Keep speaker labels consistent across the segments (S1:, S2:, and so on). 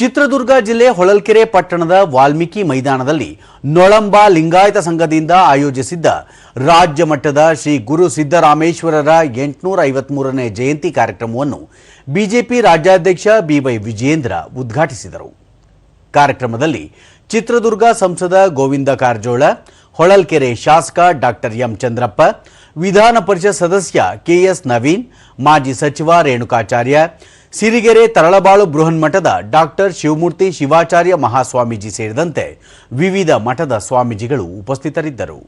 S1: ಚಿತ್ರದುರ್ಗ ಜಿಲ್ಲೆ ಹೊಳಲ್ಕೆರೆ ಪಟ್ಟಣದ ವಾಲ್ಮೀಕಿ ಮೈದಾನದಲ್ಲಿ ನೊಳಂಬ ಲಿಂಗಾಯತ ಸಂಘದಿಂದ ಆಯೋಜಿಸಿದ್ದ ರಾಜ್ಯ ಮಟ್ಟದ ಶ್ರೀ ಗುರು ಸಿದ್ದರಾಮೇಶ್ವರರ ಎಂಟುನೂರ ಐವತ್ಮೂರನೇ ಜಯಂತಿ ಕಾರ್ಯಕ್ರಮವನ್ನು ಬಿಜೆಪಿ ರಾಜ್ಯಾಧ್ಯಕ್ಷ ಬಿವೈ ವಿಜಯೇಂದ್ರ ಉದ್ಘಾಟಿಸಿದರು. ಕಾರ್ಯಕ್ರಮದಲ್ಲಿ ಚಿತ್ರದುರ್ಗ ಸಂಸದ ಗೋವಿಂದ ಕಾರಜೋಳ, ಹೊಳಲ್ಕೆರೆ ಶಾಸಕ ಡಾಕ್ಟರ್ ಎಂ ಚಂದ್ರಪ್ಪ, ವಿಧಾನ ಪರಿಷತ್ ಸದಸ್ಯ ಕೆಎಸ್ ನವೀನ್, ಮಾಜಿ ಸಚಿವ ರೇಣುಕಾಚಾರ್ಯ ಸಿರಿಗೆರೆ ತರಳಬಾಳು ಬೃಹನ್ಮಠದ ಡಾಕ್ಟರ್ ಶಿವಮೂರ್ತಿ ಶಿವಾಚಾರ್ಯ ಮಹಾಸ್ವಾಮೀಜಿ ಸೇರಿದಂತೆ ವಿವಿಧ ಮಠದ ಸ್ವಾಮೀಜಿಗಳು ಉಪಸ್ಥಿತರಿದ್ದರು.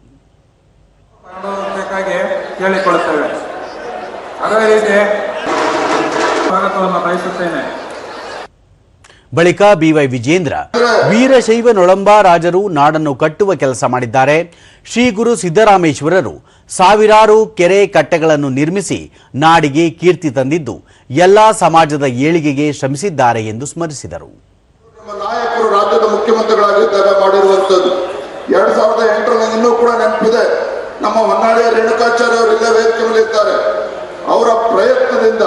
S1: ಬಳಿಕ ಬಿವೈ ವಿಜೇಂದ್ರ ವೀರಶೈವ ನೊಳಂಬ ರಾಜರು ನಾಡನ್ನು ಕಟ್ಟುವ ಕೆಲಸ ಮಾಡಿದ್ದಾರೆ. ಶ್ರೀ ಗುರು ಸಿದ್ದರಾಮೇಶ್ವರರು ಸಾವಿರಾರು ಕೆರೆ ಕಟ್ಟೆಗಳನ್ನು ನಿರ್ಮಿಸಿ ನಾಡಿಗೆ ಕೀರ್ತಿ ತಂದಿದ್ದು ಎಲ್ಲ ಸಮಾಜದ ಏಳಿಗೆಗೆ ಶ್ರಮಿಸಿದ್ದಾರೆ ಎಂದು ಸ್ಮರಿಸಿದರು.
S2: ನಮ್ಮ ನಾಯಕರು ರಾಜ್ಯದ ಮುಖ್ಯಮಂತ್ರಿಗಳಾಗಿದ್ದಾಗ ಮಾಡಿರುವಂಥದ್ದು. ಎರಡ್ ಸಾವಿರದ ಎಂಟರಲ್ಲಿ ಇನ್ನೂ ಕೂಡ ನೆನಪಿದೆ. ನಮ್ಮ ಹೊನ್ನಾಳಿಯ ರೇಣುಕಾಚಾರ್ಯ ಅವರು ಇಲ್ಲೇ ವೇದಿಕೆ ಇದ್ದಾರೆ. ಅವರ ಪ್ರಯತ್ನದಿಂದ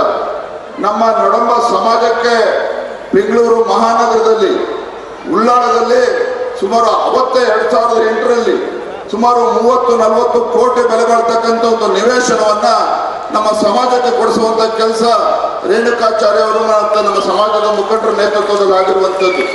S2: ನಮ್ಮ ನಡಂಬ ಸಮಾಜಕ್ಕೆ ಬೆಂಗಳೂರು ಮಹಾನಗರದಲ್ಲಿ, ಉಳ್ಳಾಳದಲ್ಲಿ ಸುಮಾರು ಅವತ್ತೇ ಎರಡ್ ಸಾವಿರದ ಎಂಟರಲ್ಲಿ ಸುಮಾರು ಮೂವತ್ತು, ನಲವತ್ತು ಕೋಟಿ ಬೆಲೆ ಬಾಳ್ತಕ್ಕಂಥ ಒಂದು ನಿವೇಶನವನ್ನ ನಮ್ಮ ಸಮಾಜಕ್ಕೆ ಕೊಡಿಸುವಂತ ಕೆಲಸ ರೇಣುಕಾಚಾರ್ಯ ಅವರು ನಮ್ಮ ಸಮಾಜದ ಮುಖಂಡರ ನೇತೃತ್ವದಲ್ಲಿ ಆಗಿರುವಂಥದ್ದು